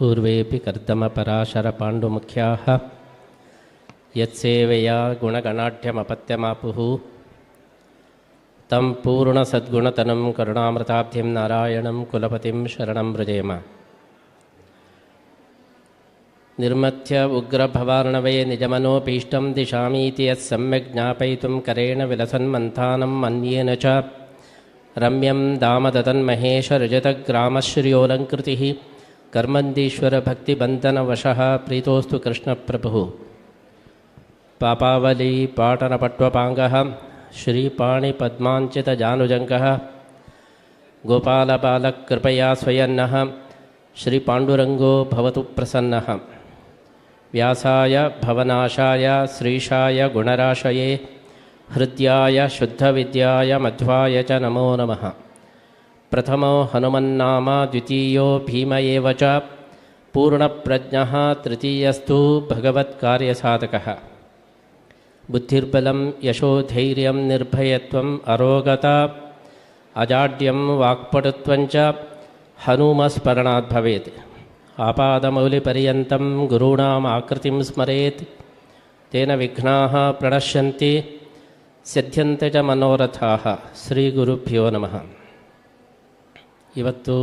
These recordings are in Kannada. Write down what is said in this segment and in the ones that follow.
पूर्वेऽपि कर्दमपराशरपाण्डुमुख्याः यत्सेवया गुणगणाढ्यमपत्यमापुः। तं पूर्णसद्गुणतनं करुणामृताब्धिं नारायणं कुलपतिं शरणं व्रजेम निर्मथ्य उग्रभवार्णवे निजमनोपीष्टं दिशामीति यत् सम्यक् ज्ञापयितुं करेण विलसन्मन्थानं मन्येन च रम्यं कर्मंदीश्वर भक्ति बंधन वशः प्रीतोस्तु कृष्ण प्रभु पापावली पाटन पट्वपांग श्रीपाणी पद्मांचित जानुजंग गोपाल बालक कृपया स्वयन्न श्री पांडुरंगो भवतु प्रसन्न। व्यासाय भवनाशाय, श्रीशाय गुणराशये, हृद्याय शुद्ध विद्याय मध्वाय च नमो नमः। प्रथम हनुमन्नाम द्वितीयो भीम एव च। पूर्णप्रज्ञः तृतीयस्तु भगवत्कार्यसाधकः। बुद्धिर्बलं यशोधैर्यं निर्भयत्वम् अरोगता। अजाड्यं वाक्पटुत्वञ्च हनुमस्मरणात् भवेत्। आपादमौलिपर्यन्तं गुरूणाम् आकृतिं स्मरेत्। तेन विघ्नाः प्रणश्यन्ति। सिद्ध्यन्ते च मनोरथाः। श्रीगुरुभ्यो नमः। ಇವತ್ತು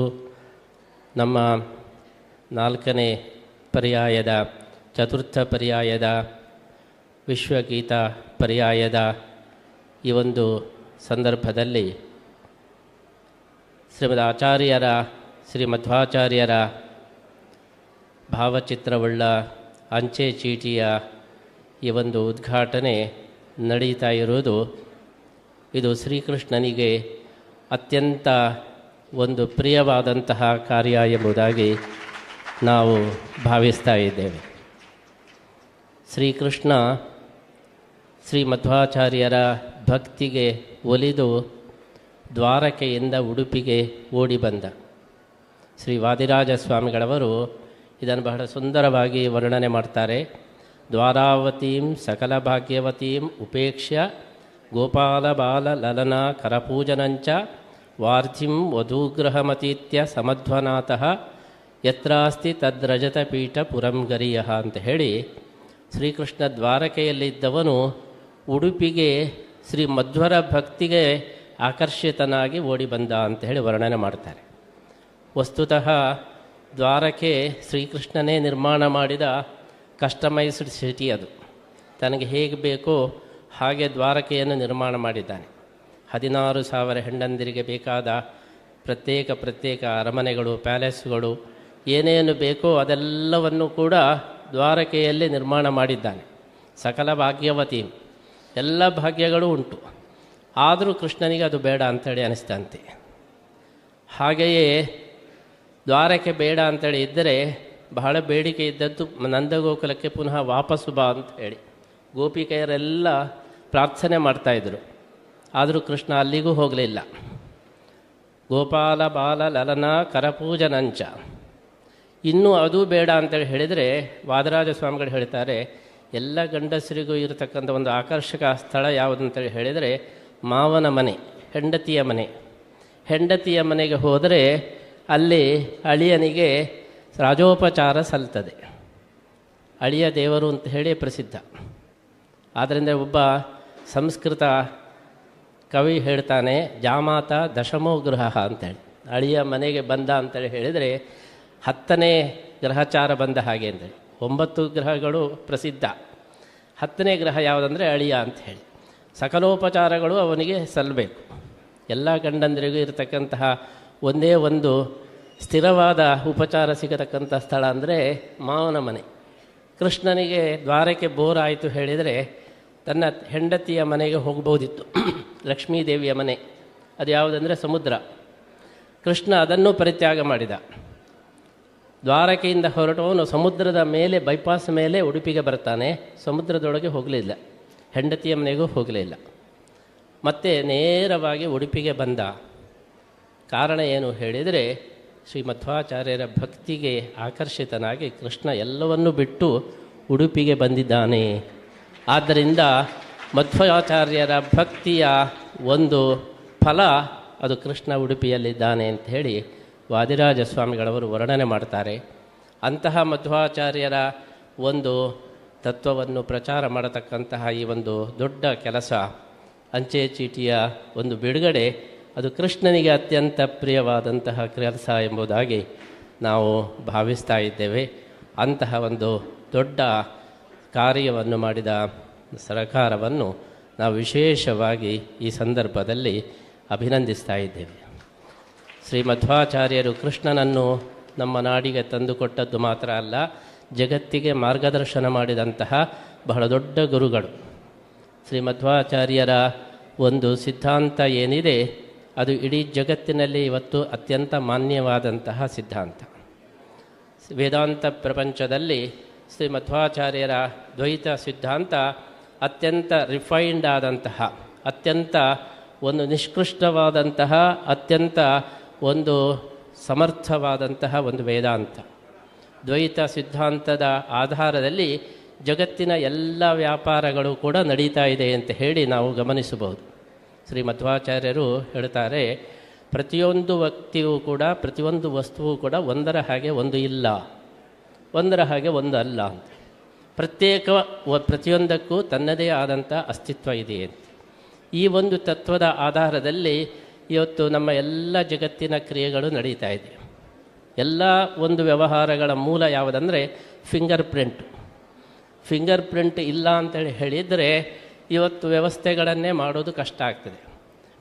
ನಮ್ಮ ನಾಲ್ಕನೇ ಪರ್ಯಾಯದ, ಚತುರ್ಥ ಪರ್ಯಾಯದ, ವಿಶ್ವಗೀತ ಪರ್ಯಾಯದ ಈ ಒಂದು ಸಂದರ್ಭದಲ್ಲಿ ಶ್ರೀಮದ್ ಆಚಾರ್ಯರ ಶ್ರೀ ಮಧ್ವಾಚಾರ್ಯರ ಭಾವಚಿತ್ರವುಳ್ಳ ಅಂಚೆ ಚೀಟಿಯ ಈ ಒಂದು ಉದ್ಘಾಟನೆ ನಡೀತಾ ಇರುವುದು ಇದು ಶ್ರೀಕೃಷ್ಣನಿಗೆ ಅತ್ಯಂತ ಒಂದು ಪ್ರಿಯವಾದಂತಹ ಕಾರ್ಯ ಎಂಬುದಾಗಿ ನಾವು ಭಾವಿಸ್ತಾ ಇದ್ದೇವೆ. ಶ್ರೀಕೃಷ್ಣ ಶ್ರೀ ಮಧ್ವಾಚಾರ್ಯರ ಭಕ್ತಿಗೆ ಒಲಿದು ದ್ವಾರಕೆಯಿಂದ ಉಡುಪಿಗೆ ಓಡಿ ಬಂದ. ಶ್ರೀ ವಾದಿರಾಜ ಸ್ವಾಮಿಗಳವರು ಇದನ್ನು ಬಹಳ ಸುಂದರವಾಗಿ ವರ್ಣನೆ ಮಾಡ್ತಾರೆ. ದ್ವಾರಾವತೀಂ ಸಕಲ ಭಾಗ್ಯವತೀಂ ಉಪೇಕ್ಷ್ಯ ಗೋಪಾಲ ಬಾಲ ಲಲನ ಕರಪೂಜನಂಚ ವಾರ್ಧಿಂ ವಧೂಗ್ರಹಮತೀತ್ಯ ಸಮಧ್ವನಾಥ ಯತ್ರಾಸ್ತಿ ತದ್ರಜತಪೀಠ ಪುರಂಗರಿಯ ಅಂತ ಹೇಳಿ ಶ್ರೀಕೃಷ್ಣ ದ್ವಾರಕೆಯಲ್ಲಿದ್ದವನು ಉಡುಪಿಗೆ ಶ್ರೀ ಮಧ್ವರ ಭಕ್ತಿಗೆ ಆಕರ್ಷಿತನಾಗಿ ಓಡಿ ಬಂದ ಅಂತ ಹೇಳಿ ವರ್ಣನೆ ಮಾಡ್ತಾರೆ. ವಸ್ತುತಃ ದ್ವಾರಕೆ ಶ್ರೀಕೃಷ್ಣನೇ ನಿರ್ಮಾಣ ಮಾಡಿದ ಕಸ್ಟಮೈಸ್ಡ್ ಸಿಟಿ ಅದು. ತನಗೆ ಹೇಗೆ ಬೇಕೋ ಹಾಗೆ ದ್ವಾರಕೆಯನ್ನು ನಿರ್ಮಾಣ ಮಾಡಿದ್ದಾನೆ. ಹದಿನಾರು ಸಾವಿರ ಹೆಂಡಂದಿರಿಗೆ ಬೇಕಾದ ಪ್ರತ್ಯೇಕ ಪ್ರತ್ಯೇಕ ಅರಮನೆಗಳು, ಪ್ಯಾಲೇಸ್ಗಳು, ಏನೇನು ಬೇಕೋ ಅದೆಲ್ಲವನ್ನು ಕೂಡ ದ್ವಾರಕೆಯಲ್ಲಿ ನಿರ್ಮಾಣ ಮಾಡಿದ್ದಾನೆ. ಸಕಲ ಭಾಗ್ಯವತಿ. ಎಲ್ಲ ಭಾಗ್ಯಗಳು ಉಂಟು. ಆದರೂ ಕೃಷ್ಣನಿಗೆ ಅದು ಬೇಡ ಅಂಥೇಳಿ ಅನಿಸ್ತಂತೆ. ಹಾಗೆಯೇ ದ್ವಾರಕೆ ಬೇಡ ಅಂತೇಳಿ ಇದ್ದರೆ ಬಹಳ ಬೇಡಿಕೆ ಇದ್ದದ್ದು ನಂದಗೋಕುಲಕ್ಕೆ ಪುನಃ ವಾಪಸ್ಸು ಬಾ ಅಂತ ಹೇಳಿ ಗೋಪಿಕೆಯರೆಲ್ಲ ಪ್ರಾರ್ಥನೆ ಮಾಡ್ತಾಯಿದ್ರು ಆದರೂ ಕೃಷ್ಣ ಅಲ್ಲಿಗೂ ಹೋಗಲಿಲ್ಲ. ಗೋಪಾಲ ಬಾಲ ಲಲನ ಕರಪೂಜನಂಚ. ಇನ್ನೂ ಅದು ಬೇಡ ಅಂತೇಳಿ ಹೇಳಿದರೆ ವಾದರಾಜ ಸ್ವಾಮಿಗಳು ಹೇಳ್ತಾರೆ, ಎಲ್ಲ ಗಂಡಸರಿಗೂ ಇರತಕ್ಕಂಥ ಒಂದು ಆಕರ್ಷಕ ಸ್ಥಳ ಯಾವುದಂತೇಳಿ ಹೇಳಿದರೆ ಮಾವನ ಮನೆ, ಹೆಂಡತಿಯ ಮನೆ. ಹೆಂಡತಿಯ ಮನೆಗೆ ಹೋದರೆ ಅಲ್ಲಿ ಅಳಿಯನಿಗೆ ರಾಜೋಪಚಾರ ಸಲ್ತದೆ. ಅಳಿಯ ದೇವರು ಅಂತ ಹೇಳಿ ಪ್ರಸಿದ್ಧ. ಆದ್ದರಿಂದ ಒಬ್ಬ ಸಂಸ್ಕೃತ ಕವಿ ಹೇಳ್ತಾನೆ, ಜಾಮಾತ ದಶಮೋ ಗೃಹ ಅಂತೇಳಿ. ಅಳಿಯ ಮನೆಗೆ ಬಂದ ಅಂತೇಳಿ ಹೇಳಿದರೆ, ಹತ್ತನೇ ಗ್ರಹಚಾರ ಬಂದ ಹಾಗೆ ಅಂದರೆ ಒಂಬತ್ತು ಗ್ರಹಗಳು ಪ್ರಸಿದ್ಧ. ಹತ್ತನೇ ಗ್ರಹ ಯಾವುದಂದರೆ ಅಳಿಯ ಅಂತ ಹೇಳಿ. ಸಕಲೋಪಚಾರಗಳು ಅವನಿಗೆ ಸಲ್ಲಬೇಕು ಎಲ್ಲ ಗಂಡಂದರಿಗೂ ಇರತಕ್ಕಂತಹ ಒಂದೇ ಒಂದು ಸ್ಥಿರವಾದ ಉಪಚಾರ ಸಿಗತಕ್ಕಂಥ ಸ್ಥಳ ಅಂದರೆ ಮಾವನ ಮನೆ. ಕೃಷ್ಣನಿಗೆ ದ್ವಾರಕ್ಕೆ ಬೋರ್ ಆಯಿತು ಹೇಳಿದರೆ ತನ್ನ ಹೆಂಡತಿಯ ಮನೆಗೆ ಹೋಗ್ಬೋದಿತ್ತು ಲಕ್ಷ್ಮೀದೇವಿಯ ಮನೆ. ಅದು ಯಾವುದಂದರೆ ಸಮುದ್ರ. ಕೃಷ್ಣ ಅದನ್ನು ಪರಿತ್ಯಾಗ ಮಾಡಿದ. ದ್ವಾರಕೆಯಿಂದ ಹೊರಟವನು ಸಮುದ್ರದ ಮೇಲೆ ಬೈಪಾಸ್ ಮೇಲೆ ಉಡುಪಿಗೆ ಬರ್ತಾನೆ ಸಮುದ್ರದೊಳಗೆ ಹೋಗಲಿಲ್ಲ ಹೆಂಡತಿಯ ಮನೆಗೂ ಹೋಗಲಿಲ್ಲ ಮತ್ತೆ ನೇರವಾಗಿ ಉಡುಪಿಗೆ ಬಂದ. ಕಾರಣ ಏನು ಹೇಳಿದರೆ ಶ್ರೀ ಮಧ್ವಾಚಾರ್ಯರ ಭಕ್ತಿಗೆ ಆಕರ್ಷಿತನಾಗಿ ಕೃಷ್ಣ ಎಲ್ಲವನ್ನು ಬಿಟ್ಟು ಉಡುಪಿಗೆ ಬಂದಿದ್ದಾನೆ. ಆದ್ದರಿಂದ ಮಧ್ವಾಚಾರ್ಯರ ಭಕ್ತಿಯ ಒಂದು ಫಲ ಅದು ಕೃಷ್ಣ ಉಡುಪಿಯಲ್ಲಿದ್ದಾನೆ ಅಂತ ಹೇಳಿ ವಾದಿರಾಜ ಸ್ವಾಮಿಗಳವರು ವರ್ಣನೆ ಮಾಡ್ತಾರೆ. ಅಂತಹ ಮಧ್ವಾಚಾರ್ಯರ ಒಂದು ತತ್ವವನ್ನು ಪ್ರಚಾರ ಮಾಡತಕ್ಕಂತಹ ಈ ಒಂದು ದೊಡ್ಡ ಕೆಲಸ, ಅಂಚೆ ಚೀಟಿಯ ಒಂದು ಬಿಡುಗಡೆ, ಅದು ಕೃಷ್ಣನಿಗೆ ಅತ್ಯಂತ ಪ್ರಿಯವಾದಂತಹ ಕೆಲಸ ಎಂಬುದಾಗಿ ನಾವು ಭಾವಿಸ್ತಾ ಇದ್ದೇವೆ. ಅಂತಹ ಒಂದು ದೊಡ್ಡ ಕಾರ್ಯವನ್ನು ಮಾಡಿದ ಸರಕಾರವನ್ನು ನಾವು ವಿಶೇಷವಾಗಿ ಈ ಸಂದರ್ಭದಲ್ಲಿ ಅಭಿನಂದಿಸ್ತಾ ಇದ್ದೇವೆ. ಶ್ರೀ ಮಧ್ವಾಚಾರ್ಯರು ಕೃಷ್ಣನನ್ನು ನಮ್ಮ ನಾಡಿಗೆ ತಂದುಕೊಟ್ಟದ್ದು ಮಾತ್ರ ಅಲ್ಲ, ಜಗತ್ತಿಗೆ ಮಾರ್ಗದರ್ಶನ ಮಾಡಿದಂತಹ ಬಹಳ ದೊಡ್ಡ ಗುರುಗಳು. ಶ್ರೀ ಮಧ್ವಾಚಾರ್ಯರ ಒಂದು ಸಿದ್ಧಾಂತ ಏನಿದೆ, ಅದು ಇಡೀ ಜಗತ್ತಿನಲ್ಲಿ ಇವತ್ತು ಅತ್ಯಂತ ಮಾನ್ಯವಾದಂತಹ ಸಿದ್ಧಾಂತ. ವೇದಾಂತ ಪ್ರಪಂಚದಲ್ಲಿ ಶ್ರೀ ಮಧ್ವಾಚಾರ್ಯರ ದ್ವೈತ ಸಿದ್ಧಾಂತ ಅತ್ಯಂತ ರಿಫೈನ್ಡ್ ಆದಂತಹ, ಅತ್ಯಂತ ಒಂದು ನಿಷ್ಕೃಷ್ಟವಾದಂತಹ, ಅತ್ಯಂತ ಒಂದು ಸಮರ್ಥವಾದಂತಹ ಒಂದು ವೇದಾಂತ. ದ್ವೈತ ಸಿದ್ಧಾಂತದ ಆಧಾರದಲ್ಲಿ ಜಗತ್ತಿನ ಎಲ್ಲ ವ್ಯಾಪಾರಗಳು ಕೂಡ ನಡೀತಾ ಇದೆ ಅಂತ ಹೇಳಿ ನಾವು ಗಮನಿಸಬಹುದು. ಶ್ರೀ ಮಧ್ವಾಚಾರ್ಯರು ಹೇಳ್ತಾರೆ, ಪ್ರತಿಯೊಂದು ವ್ಯಕ್ತಿಯೂ ಕೂಡ, ಪ್ರತಿಯೊಂದು ವಸ್ತುವು ಕೂಡ ಒಂದರ ಹಾಗೆ ಒಂದು ಇಲ್ಲ. ಒಂದರ ಹಾಗೆ ಒಂದು ಅಲ್ಲ. ಅಂತ ಪ್ರತ್ಯೇಕ ಪ್ರತಿಯೊಂದಕ್ಕೂ ತನ್ನದೇ ಆದಂಥ ಅಸ್ತಿತ್ವ ಇದೆ ಅಂತ. ಈ ಒಂದು ತತ್ವದ ಆಧಾರದಲ್ಲಿ ಇವತ್ತು ನಮ್ಮ ಎಲ್ಲ ಜಗತ್ತಿನ ಕ್ರಿಯೆಗಳು ನಡೀತಾ ಇದೆ. ಎಲ್ಲ ಒಂದು ವ್ಯವಹಾರಗಳ ಮೂಲ ಯಾವುದಂದರೆ ಫಿಂಗರ್ ಪ್ರಿಂಟ್ ಫಿಂಗರ್ ಪ್ರಿಂಟ್ ಇಲ್ಲ ಅಂತೇಳಿ ಹೇಳಿದರೆ ಇವತ್ತು ವ್ಯವಸ್ಥೆಗಳನ್ನೇ ಮಾಡೋದು ಕಷ್ಟ ಆಗ್ತದೆ.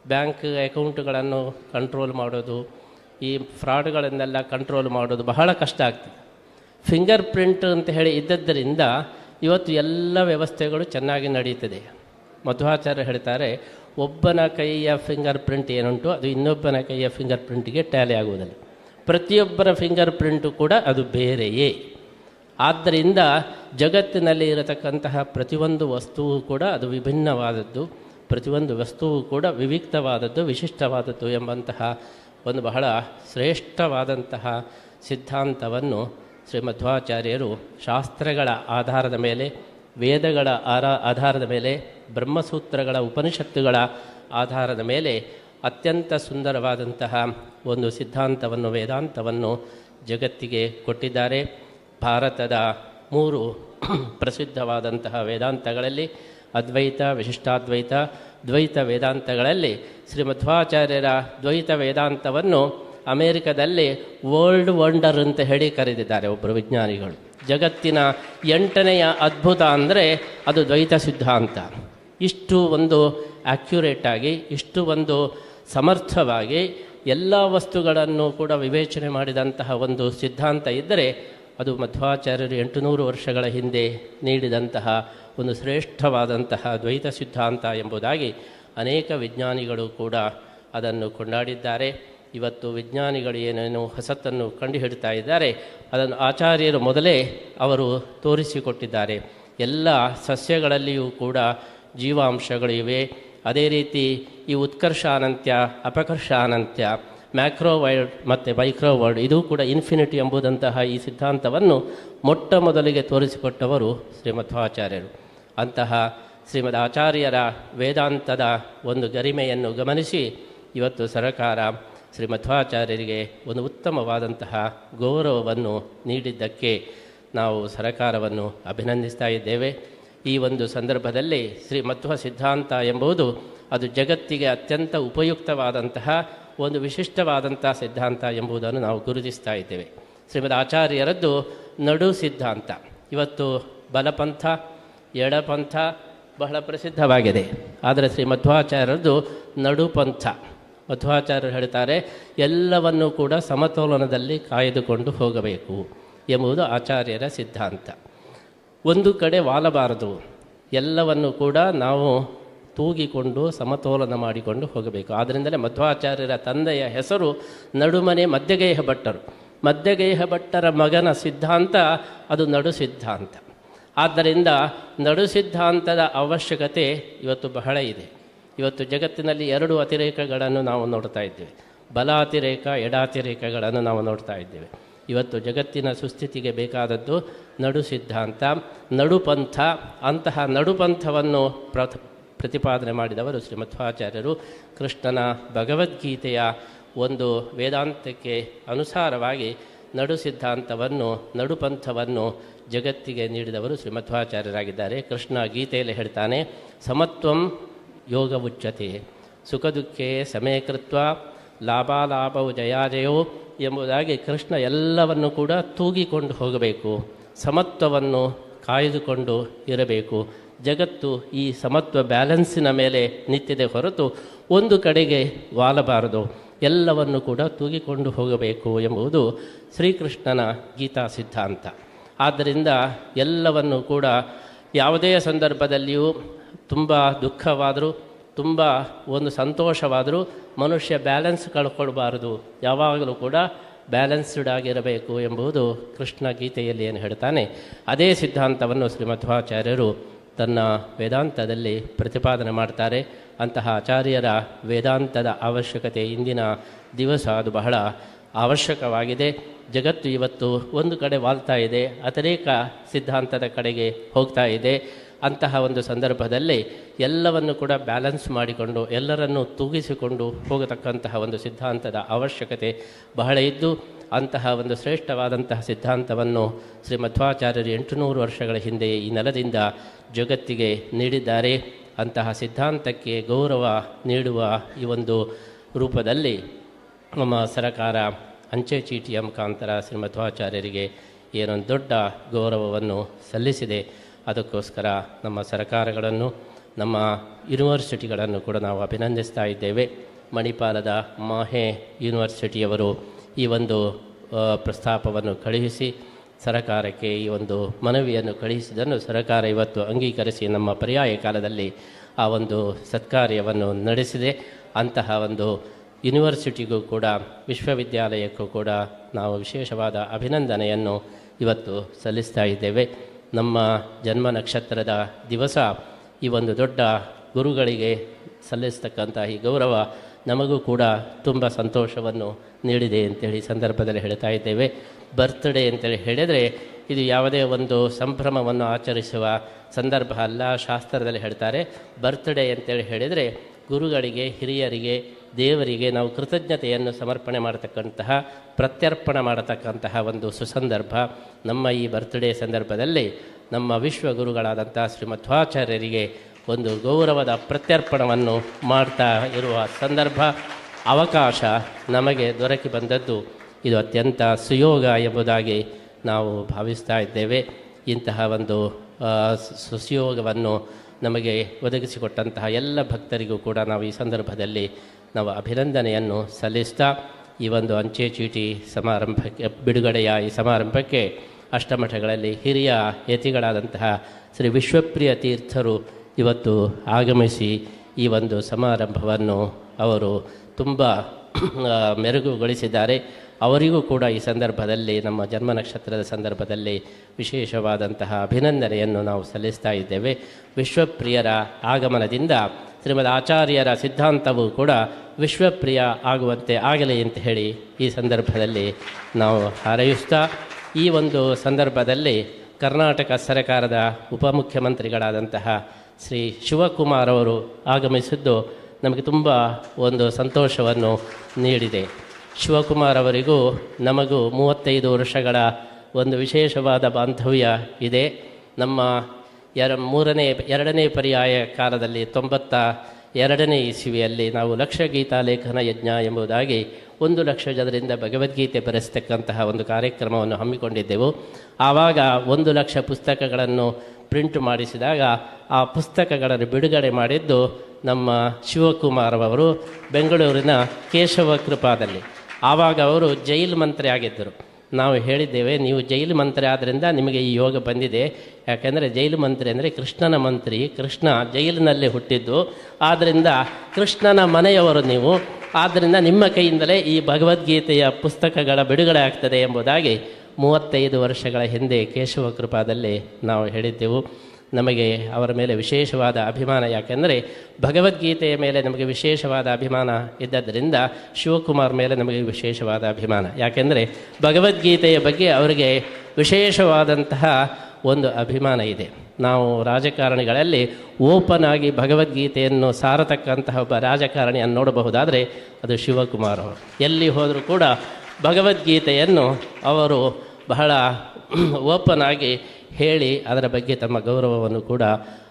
ಬ್ಯಾಂಕ್ ಅಕೌಂಟ್ಗಳನ್ನು ಕಂಟ್ರೋಲ್ ಮಾಡೋದು, ಈ ಫ್ರಾಡ್ಗಳನ್ನೆಲ್ಲ ಕಂಟ್ರೋಲ್ ಮಾಡೋದು ಬಹಳ ಕಷ್ಟ ಆಗ್ತದೆ. ಫಿಂಗರ್ ಪ್ರಿಂಟ್ ಅಂತ ಹೇಳಿ ಇದ್ದದ್ದರಿಂದ ಇವತ್ತು ಎಲ್ಲ ವ್ಯವಸ್ಥೆಗಳು ಚೆನ್ನಾಗಿ ನಡೀತದೆ ಮಧ್ವಾಚಾರ್ಯ ಹೇಳ್ತಾರೆ, ಒಬ್ಬನ ಕೈಯ ಫಿಂಗರ್ ಪ್ರಿಂಟ್ ಏನುಂಟು, ಅದು ಇನ್ನೊಬ್ಬನ ಕೈಯ ಫಿಂಗರ್ ಪ್ರಿಂಟಿಗೆ ಟ್ಯಾಲಿ ಆಗುವುದಿಲ್ಲ. ಪ್ರತಿಯೊಬ್ಬರ ಫಿಂಗರ್ ಪ್ರಿಂಟು ಕೂಡ ಅದು ಬೇರೆಯೇ. ಆದ್ದರಿಂದ ಜಗತ್ತಿನಲ್ಲಿ ಇರತಕ್ಕಂತಹ ಪ್ರತಿಯೊಂದು ವಸ್ತುವು ಕೂಡ ಅದು ವಿಭಿನ್ನವಾದದ್ದು, ಪ್ರತಿಯೊಂದು ವಸ್ತುವು ಕೂಡ ವಿವಿಕ್ತವಾದದ್ದು, ವಿಶಿಷ್ಟವಾದದ್ದು ಎಂಬಂತಹ ಒಂದು ಬಹಳ ಶ್ರೇಷ್ಠವಾದಂತಹ ಸಿದ್ಧಾಂತವನ್ನು ಶ್ರೀ ಮಧ್ವಾಚಾರ್ಯರು ಶಾಸ್ತ್ರಗಳ ಆಧಾರದ ಮೇಲೆ, ವೇದಗಳ ಆರ ಆಧಾರದ ಮೇಲೆ, ಬ್ರಹ್ಮಸೂತ್ರಗಳ ಉಪನಿಷತ್ತುಗಳ ಆಧಾರದ ಮೇಲೆ ಅತ್ಯಂತ ಸುಂದರವಾದಂತಹ ಒಂದು ಸಿದ್ಧಾಂತವನ್ನು, ವೇದಾಂತವನ್ನು ಜಗತ್ತಿಗೆ ಕೊಟ್ಟಿದ್ದಾರೆ. ಭಾರತದ ಮೂರು ಪ್ರಸಿದ್ಧವಾದಂತಹ ವೇದಾಂತಗಳಲ್ಲಿ ಅದ್ವೈತ, ವಿಶಿಷ್ಟಾದ್ವೈತ, ದ್ವೈತ ವೇದಾಂತಗಳಲ್ಲಿ ಶ್ರೀಮಧ್ವಾಚಾರ್ಯರ ದ್ವೈತ ವೇದಾಂತವನ್ನು ಅಮೇರಿಕದಲ್ಲಿ ವರ್ಲ್ಡ್ ವಂಡರ್ ಅಂತ ಹೇಳಿ ಕರೆದಿದ್ದಾರೆ ಒಬ್ಬರು ವಿಜ್ಞಾನಿಗಳು. ಜಗತ್ತಿನ ಎಂಟನೆಯ ಅದ್ಭುತ ಅಂದರೆ ಅದು ದ್ವೈತ ಸಿದ್ಧಾಂತ ಇಷ್ಟು ಒಂದು ಆಕ್ಯುರೇಟ್ ಆಗಿ, ಇಷ್ಟು ಒಂದು ಸಮರ್ಥವಾಗಿ, ಎಲ್ಲ ವಸ್ತುಗಳನ್ನು ಕೂಡ ವಿವೇಚನೆ ಮಾಡಿದಂತಹ ಒಂದು ಸಿದ್ಧಾಂತ ಇದ್ದರೆ ಅದು ಮಧ್ವಾಚಾರ್ಯರು ಎಂಟುನೂರು ವರ್ಷಗಳ ಹಿಂದೆ ನೀಡಿದಂತಹ ಒಂದು ಶ್ರೇಷ್ಠವಾದಂತಹ ದ್ವೈತ ಸಿದ್ಧಾಂತ ಎಂಬುದಾಗಿ ಅನೇಕ ವಿಜ್ಞಾನಿಗಳು ಕೂಡ ಅದನ್ನು ಕೊಂಡಾಡಿದ್ದಾರೆ. ಇವತ್ತು ವಿಜ್ಞಾನಿಗಳು ಏನೇನು ಹೊಸತನ್ನು ಕಂಡುಹಿಡ್ತಾ ಇದ್ದಾರೆ. ಅದನ್ನು ಆಚಾರ್ಯರು ಮೊದಲೇ ಅವರು ತೋರಿಸಿಕೊಟ್ಟಿದ್ದಾರೆ. ಎಲ್ಲ ಸಸ್ಯಗಳಲ್ಲಿಯೂ ಕೂಡ ಜೀವಾಂಶಗಳಿವೆ ಅದೇ ರೀತಿ ಈ ಉತ್ಕರ್ಷ ಅನಂತ್ಯ, ಅಪಕರ್ಷ ಅನಂತ್ಯ ಮ್ಯಾಕ್ರೋವರ್ಡ್ ಮತ್ತು ಮೈಕ್ರೋವರ್ಡ್ ಇದು ಕೂಡ ಇನ್ಫಿನಿಟಿ ಎಂಬುದಂತಹ ಈ ಸಿದ್ಧಾಂತವನ್ನು ಮೊಟ್ಟ ಮೊದಲಿಗೆ ತೋರಿಸಿಕೊಟ್ಟವರು ಶ್ರೀಮಧ್ವಾಚಾರ್ಯರು. ಅಂತಹ ಶ್ರೀಮದ್ ಆಚಾರ್ಯರ ವೇದಾಂತದ ಒಂದು ಗರಿಮೆಯನ್ನು ಗಮನಿಸಿ ಇವತ್ತು ಸರಕಾರ ಶ್ರೀ ಮಧ್ವಾಚಾರ್ಯರಿಗೆ ಒಂದು ಉತ್ತಮವಾದಂತಹ ಗೌರವವನ್ನು ನೀಡಿದ್ದಕ್ಕೆ ನಾವು ಸರಕಾರವನ್ನು ಅಭಿನಂದಿಸ್ತಾ ಇದ್ದೇವೆ. ಈ ಒಂದು ಸಂದರ್ಭದಲ್ಲಿ ಶ್ರೀ ಮಧ್ವ ಸಿದ್ಧಾಂತ ಎಂಬುದು ಅದು ಜಗತ್ತಿಗೆ ಅತ್ಯಂತ ಉಪಯುಕ್ತವಾದಂತಹ ಒಂದು ವಿಶಿಷ್ಟವಾದಂತಹ ಸಿದ್ಧಾಂತ ಎಂಬುದನ್ನು ನಾವು ಗುರುತಿಸ್ತಾ ಇದ್ದೇವೆ. ಶ್ರೀಮದ್ ಆಚಾರ್ಯರದ್ದು ನಡು ಸಿದ್ಧಾಂತ. ಇವತ್ತು ಬಲಪಂಥ, ಎಡಪಂಥ ಬಹಳ ಪ್ರಸಿದ್ಧವಾಗಿದೆ. ಆದರೆ ಶ್ರೀ ಮಧ್ವಾಚಾರ್ಯರದ್ದು ನಡುಪಂಥ. ಮಧ್ವಾಚಾರ್ಯರು ಹೇಳ್ತಾರೆ, ಎಲ್ಲವನ್ನೂ ಕೂಡ ಸಮತೋಲನದಲ್ಲಿ ಕಾಯ್ದುಕೊಂಡು ಹೋಗಬೇಕು ಎಂಬುದು ಆಚಾರ್ಯರ ಸಿದ್ಧಾಂತ. ಒಂದು ಕಡೆ ವಾಲಬಾರದು, ಎಲ್ಲವನ್ನು ಕೂಡ ನಾವು ತೂಗಿಕೊಂಡು ಸಮತೋಲನ ಮಾಡಿಕೊಂಡು ಹೋಗಬೇಕು. ಆದ್ದರಿಂದಲೇ ಮಧ್ವಾಚಾರ್ಯರ ತಂದೆಯ ಹೆಸರು ನಡುಮನೆ ಮಧ್ಯಗೇಹ ಭಟ್ಟರು ಮಧ್ಯಗೇಹ ಭಟ್ಟರ ಮಗನ ಸಿದ್ಧಾಂತ ಅದು ನಡು ಸಿದ್ಧಾಂತ. ಆದ್ದರಿಂದ ನಡು ಸಿದ್ಧಾಂತದ ಅವಶ್ಯಕತೆ ಇವತ್ತು ಬಹಳ ಇದೆ. ಇವತ್ತು ಜಗತ್ತಿನಲ್ಲಿ ಎರಡು ಅತಿರೇಕಗಳನ್ನು ನಾವು ನೋಡ್ತಾ ಇದ್ದೇವೆ. ಬಲ ಅತಿರೇಕ ಎಡಾತಿರೇಕಗಳನ್ನು ನಾವು ನೋಡ್ತಾ ಇದ್ದೇವೆ. ಇವತ್ತು ಜಗತ್ತಿನ ಸುಸ್ಥಿತಿಗೆ ಬೇಕಾದದ್ದು ನಡು ಸಿದ್ಧಾಂತ ನಡುಪಂಥ ಅಂತಹ ನಡುಪಂಥವನ್ನು ಪ್ರಥ, ಪ್ರತಿಪಾದನೆ ಮಾಡಿದವರು ಶ್ರೀಮಧ್ವಾಚಾರ್ಯರು. ಕೃಷ್ಣನ ಭಗವದ್ಗೀತೆಯ ಒಂದು ವೇದಾಂತಕ್ಕೆ ಅನುಸಾರವಾಗಿ ನಡು ಸಿದ್ಧಾಂತವನ್ನು ನಡುಪಂಥವನ್ನು ಜಗತ್ತಿಗೆ ನೀಡಿದವರು ಶ್ರೀಮಧ್ವಾಚಾರ್ಯರಾಗಿದ್ದಾರೆ. ಕೃಷ್ಣ ಗೀತೆಯಲ್ಲಿ ಹೇಳ್ತಾನೆ, ಸಮತ್ವಂ ಯೋಗ ಉಚ್ಚತೆ ಸುಖ ದುಃಖೇ ಸಮೇಕೃತ್ವ ಲಾಭಾಲಾಭವು ಜಯಾಜಯೋ ಎಂಬುದಾಗಿ ಕೃಷ್ಣ ಎಲ್ಲವನ್ನು ಕೂಡ ತೂಗಿಕೊಂಡು ಹೋಗಬೇಕು. ಸಮತ್ವವನ್ನು ಕಾಯ್ದುಕೊಂಡು ಇರಬೇಕು. ಜಗತ್ತು ಈ ಸಮತ್ವ ಬ್ಯಾಲೆನ್ಸಿನ ಮೇಲೆ ನಿಂತಿದೆ ಹೊರತು ಒಂದು ಕಡೆಗೆ ವಾಲಬಾರದು. ಎಲ್ಲವನ್ನು ಕೂಡ ತೂಗಿಕೊಂಡು ಹೋಗಬೇಕು ಎಂಬುದು ಶ್ರೀಕೃಷ್ಣನ ಗೀತಾ ಸಿದ್ಧಾಂತ. ಆದ್ದರಿಂದ ಎಲ್ಲವನ್ನು ಕೂಡ ಯಾವುದೇ ಸಂದರ್ಭದಲ್ಲಿಯೂ ತುಂಬ ದುಃಖವಾದರೂ, ತುಂಬ ಒಂದು ಸಂತೋಷವಾದರೂ ಮನುಷ್ಯ ಬ್ಯಾಲೆನ್ಸ್ ಕಳ್ಕೊಳ್ಬಾರದು. ಯಾವಾಗಲೂ ಕೂಡ ಬ್ಯಾಲೆನ್ಸ್ಡ್ ಆಗಿರಬೇಕು ಎಂಬುದು ಕೃಷ್ಣ ಗೀತೆಯಲ್ಲಿ ಏನು ಹೇಳ್ತಾನೆ. ಅದೇ ಸಿದ್ಧಾಂತವನ್ನು ಶ್ರೀಮಧ್ವಾಚಾರ್ಯರು ತನ್ನ ವೇದಾಂತದಲ್ಲಿ ಪ್ರತಿಪಾದನೆ ಮಾಡ್ತಾರೆ. ಅಂತಹ ಆಚಾರ್ಯರ ವೇದಾಂತದ ಅವಶ್ಯಕತೆ ಇಂದಿನ ದಿವಸ ಅದು ಬಹಳ ಅವಶ್ಯಕವಾಗಿದೆ. ಜಗತ್ತು ಇವತ್ತು ಒಂದು ಕಡೆ ವಾಲ್ತಾ ಇದೆ, ಅತಿರೇಕ ಸಿದ್ಧಾಂತದ ಕಡೆಗೆ ಹೋಗ್ತಾ ಇದೆ. ಅಂತಹ ಒಂದು ಸಂದರ್ಭದಲ್ಲಿ ಎಲ್ಲವನ್ನು ಕೂಡ ಬ್ಯಾಲೆನ್ಸ್ ಮಾಡಿಕೊಂಡು, ಎಲ್ಲರನ್ನೂ ತೂಗಿಸಿಕೊಂಡು ಹೋಗತಕ್ಕಂತಹ ಒಂದು ಸಿದ್ಧಾಂತದ ಅವಶ್ಯಕತೆ ಬಹಳ ಇದ್ದು, ಅಂತಹ ಒಂದು ಶ್ರೇಷ್ಠವಾದಂತಹ ಸಿದ್ಧಾಂತವನ್ನು ಶ್ರೀ ಮಧ್ವಾಚಾರ್ಯರು ಎಂಟುನೂರು ವರ್ಷಗಳ ಹಿಂದೆ ಈ ನೆಲದಿಂದ ಜಗತ್ತಿಗೆ ನೀಡಿದ್ದಾರೆ. ಅಂತಹ ಸಿದ್ಧಾಂತಕ್ಕೆ ಗೌರವ ನೀಡುವ ಈ ಒಂದು ರೂಪದಲ್ಲಿ ನಮ್ಮ ಸರಕಾರ ಅಂಚೆ ಚೀಟಿಯ ಮುಖಾಂತರ ಶ್ರೀ ಮಧ್ವಾಚಾರ್ಯರಿಗೆ ಏನೊಂದು ದೊಡ್ಡ ಗೌರವವನ್ನು ಸಲ್ಲಿಸಿದೆ. ಅದಕ್ಕೋಸ್ಕರ ನಮ್ಮ ಸರ್ಕಾರಗಳನ್ನು, ನಮ್ಮ ಯೂನಿವರ್ಸಿಟಿಗಳನ್ನು ಕೂಡ ನಾವು ಅಭಿನಂದಿಸ್ತಾ ಇದ್ದೇವೆ. ಮಣಿಪಾಲದ ಮಾಹೆ ಯೂನಿವರ್ಸಿಟಿಯವರು ಈ ಒಂದು ಪ್ರಸ್ತಾಪವನ್ನು ಕಳುಹಿಸಿ, ಸರಕಾರಕ್ಕೆ ಈ ಒಂದು ಮನವಿಯನ್ನು ಕಳುಹಿಸಿದನ್ನು ಸರಕಾರ ಇವತ್ತು ಅಂಗೀಕರಿಸಿ ನಮ್ಮ ಪರ್ಯಾಯ ಕಾಲದಲ್ಲಿ ಆ ಒಂದು ಸತ್ಕಾರ್ಯವನ್ನು ನಡೆಸಿದೆ. ಅಂತಹ ಒಂದು ಯೂನಿವರ್ಸಿಟಿಗೂ ಕೂಡ, ವಿಶ್ವವಿದ್ಯಾಲಯಕ್ಕೂ ಕೂಡ ನಾವು ವಿಶೇಷವಾದ ಅಭಿನಂದನೆಯನ್ನು ಇವತ್ತು ಸಲ್ಲಿಸ್ತಾ ಇದ್ದೇವೆ. ನಮ್ಮ ಜನ್ಮ ನಕ್ಷತ್ರದ ದಿವಸ ಈ ಒಂದು ದೊಡ್ಡ ಗುರುಗಳಿಗೆ ಸಲ್ಲಿಸ್ತಕ್ಕಂಥ ಈ ಗೌರವ ನಮಗೂ ಕೂಡ ತುಂಬ ಸಂತೋಷವನ್ನು ನೀಡಿದೆ ಅಂತೇಳಿ ಸಂದರ್ಭದಲ್ಲಿ ಹೇಳ್ತಾ ಇದ್ದೇವೆ. ಬರ್ತ್ಡೇ ಅಂತೇಳಿ ಹೇಳಿದರೆ ಇದು ಯಾವುದೇ ಒಂದು ಸಂಭ್ರಮವನ್ನು ಆಚರಿಸುವ ಸಂದರ್ಭ ಅಲ್ಲ, ಶಾಸ್ತ್ರದಲ್ಲಿ ಹೇಳ್ತಾರೆ. ಬರ್ತ್ಡೇ ಅಂತೇಳಿ ಹೇಳಿದರೆ ಗುರುಗಳಿಗೆ, ಹಿರಿಯರಿಗೆ ದೇವರಿಗೆ ನಾವು ಕೃತಜ್ಞತೆಯನ್ನು ಸಮರ್ಪಣೆ ಮಾಡತಕ್ಕಂತಹ, ಪ್ರತ್ಯರ್ಪಣೆ ಮಾಡತಕ್ಕಂತಹ ಒಂದು ಸುಸಂದರ್ಭ ನಮ್ಮ ಈ ಬರ್ತ್ಡೇ ಸಂದರ್ಭದಲ್ಲಿ ನಮ್ಮ ವಿಶ್ವಗುರುಗಳಾದಂಥ ಶ್ರೀಮಧ್ವಾಚಾರ್ಯರಿಗೆ ಒಂದು ಗೌರವದ ಪ್ರತ್ಯರ್ಪಣವನ್ನು ಮಾಡ್ತಾ ಇರುವ ಸಂದರ್ಭ, ಅವಕಾಶ ನಮಗೆ ದೊರಕಿ ಬಂದದ್ದು. ಇದು ಅತ್ಯಂತ ಸುಯೋಗ ಎಂಬುದಾಗಿ ನಾವು ಭಾವಿಸ್ತಾ ಇದ್ದೇವೆ. ಇಂತಹ ಒಂದು ಸುಸಿಯೋಗವನ್ನು ನಮಗೆ ಒದಗಿಸಿಕೊಟ್ಟಂತಹ ಎಲ್ಲ ಭಕ್ತರಿಗೂ ಕೂಡ ನಾವು ಈ ಸಂದರ್ಭದಲ್ಲಿ ನಾವು ಅಭಿನಂದನೆಯನ್ನು ಸಲ್ಲಿಸ್ತಾ ಈ ಒಂದು ಅಂಚೆ ಚೀಟಿ ಸಮಾರಂಭಕ್ಕೆ, ಬಿಡುಗಡೆಯ ಈ ಸಮಾರಂಭಕ್ಕೆ ಅಷ್ಟಮಠಗಳಲ್ಲಿ ಹಿರಿಯ ಯತಿಗಳಾದಂತಹ ಶ್ರೀ ವಿಶ್ವಪ್ರಿಯ ತೀರ್ಥರು ಇವತ್ತು ಆಗಮಿಸಿ ಈ ಒಂದು ಸಮಾರಂಭವನ್ನು ಅವರು ತುಂಬ ಮೆರುಗುಗೊಳಿಸಿದ್ದಾರೆ. ಅವರಿಗೂ ಕೂಡ ಈ ಸಂದರ್ಭದಲ್ಲಿ, ನಮ್ಮ ಜನ್ಮ ನಕ್ಷತ್ರದ ಸಂದರ್ಭದಲ್ಲಿ ವಿಶೇಷವಾದಂತಹ ಅಭಿನಂದನೆಯನ್ನು ನಾವು ಸಲ್ಲಿಸ್ತಾ ಇದ್ದೇವೆ. ವಿಶ್ವಪ್ರಿಯರ ಆಗಮನದಿಂದ ಶ್ರೀಮದ್ ಆಚಾರ್ಯರ ಸಿದ್ಧಾಂತವು ಕೂಡ ವಿಶ್ವಪ್ರಿಯ ಆಗುವಂತೆ ಆಗಲಿ ಅಂತ ಹೇಳಿ ಈ ಸಂದರ್ಭದಲ್ಲಿ ನಾವು ಹಾರೈಸ್ತಾ ಈ ಒಂದು ಸಂದರ್ಭದಲ್ಲಿ ಕರ್ನಾಟಕ ಸರ್ಕಾರದ ಉಪಮುಖ್ಯಮಂತ್ರಿಗಳಾದಂತಹ ಶ್ರೀ ಶಿವಕುಮಾರ್ ಅವರು ಆಗಮಿಸಿದ್ದು ನಮಗೆ ತುಂಬ ಒಂದು ಸಂತೋಷವನ್ನು ನೀಡಿದೆ. ಶಿವಕುಮಾರ್ ಅವರಿಗೂ ನಮಗೂ ಮೂವತ್ತೈದು ವರ್ಷಗಳ ಒಂದು ವಿಶೇಷವಾದ ಬಾಂಧವ್ಯ ಇದೆ. ನಮ್ಮ ಎರ ಮೂರನೇ, ಎರಡನೇ ಪರ್ಯಾಯ ಕಾಲದಲ್ಲಿ ತೊಂಬತ್ತ ಎರಡನೇ ಇಸುವಿಯಲ್ಲಿ ನಾವು ಲಕ್ಷ ಗೀತಾ ಲೇಖನ ಯಜ್ಞ ಎಂಬುದಾಗಿ ಒಂದು ಲಕ್ಷ ಜನರಿಂದ ಭಗವದ್ಗೀತೆ ಬರೆಸ್ತಕ್ಕಂತಹ ಒಂದು ಕಾರ್ಯಕ್ರಮವನ್ನು ಹಮ್ಮಿಕೊಂಡಿದ್ದೆವು. ಆವಾಗ ಒಂದು ಲಕ್ಷ ಪುಸ್ತಕಗಳನ್ನು ಪ್ರಿಂಟ್ ಮಾಡಿಸಿದಾಗ ಆ ಪುಸ್ತಕಗಳನ್ನು ಬಿಡುಗಡೆ ಮಾಡಿದ್ದು ನಮ್ಮ ಶಿವಕುಮಾರ್ ಅವರು, ಬೆಂಗಳೂರಿನ ಕೇಶವ ಕೃಪಾದಲ್ಲಿ. ಆವಾಗ ಅವರು ಜೈಲ್ ಮಂತ್ರಿ ಆಗಿದ್ದರು. ನಾವು ಹೇಳಿದ್ದೇವೆ, ನೀವು ಜೈಲು ಮಂತ್ರಿ ಆದ್ದರಿಂದ ನಿಮಗೆ ಈ ಯೋಗ ಬಂದಿದೆ. ಯಾಕೆಂದರೆ ಜೈಲು ಮಂತ್ರಿ ಅಂದರೆ ಕೃಷ್ಣನ ಮಂತ್ರಿ, ಕೃಷ್ಣ ಜೈಲಿನಲ್ಲೇ ಹುಟ್ಟಿದ್ದು. ಆದ್ದರಿಂದ ಕೃಷ್ಣನ ಮನೆಯವರು ನೀವು. ಆದ್ದರಿಂದ ನಿಮ್ಮ ಕೈಯಿಂದಲೇ ಈ ಭಗವದ್ಗೀತೆಯ ಪುಸ್ತಕಗಳ ಬಿಡುಗಡೆ ಆಗ್ತದೆ ಎಂಬುದಾಗಿ ಮೂವತ್ತೈದು ವರ್ಷಗಳ ಹಿಂದೆ ಕೇಶವ ಕೃಪಾದಲ್ಲಿ ನಾವು ಹೇಳಿದ್ದೆವು. ನಮಗೆ ಅವರ ಮೇಲೆ ವಿಶೇಷವಾದ ಅಭಿಮಾನ. ಯಾಕೆಂದರೆ ಭಗವದ್ಗೀತೆಯ ಮೇಲೆ ನಮಗೆ ವಿಶೇಷವಾದ ಅಭಿಮಾನ ಇದ್ದದ್ದರಿಂದ ಶಿವಕುಮಾರ್ ಮೇಲೆ ನಮಗೆ ವಿಶೇಷವಾದ ಅಭಿಮಾನ. ಯಾಕೆಂದರೆ ಭಗವದ್ಗೀತೆಯ ಬಗ್ಗೆ ಅವರಿಗೆ ವಿಶೇಷವಾದಂತಹ ಒಂದು ಅಭಿಮಾನ ಇದೆ. ನಾವು ರಾಜಕಾರಣಿಗಳಲ್ಲಿ ಓಪನ್ ಆಗಿ ಭಗವದ್ಗೀತೆಯನ್ನು ಸಾರತಕ್ಕಂತಹ ಒಬ್ಬ ರಾಜಕಾರಣಿಯನ್ನು ನೋಡಬಹುದಾದರೆ ಅದು ಶಿವಕುಮಾರ್ ಅವರು. ಎಲ್ಲಿ ಹೋದರೂ ಕೂಡ ಭಗವದ್ಗೀತೆಯನ್ನು ಅವರು ಬಹಳ ಓಪನ್ ಆಗಿ ಹೇಳಿ ಅದರ ಬಗ್ಗೆ ತಮ್ಮ ಗೌರವವನ್ನು ಕೂಡ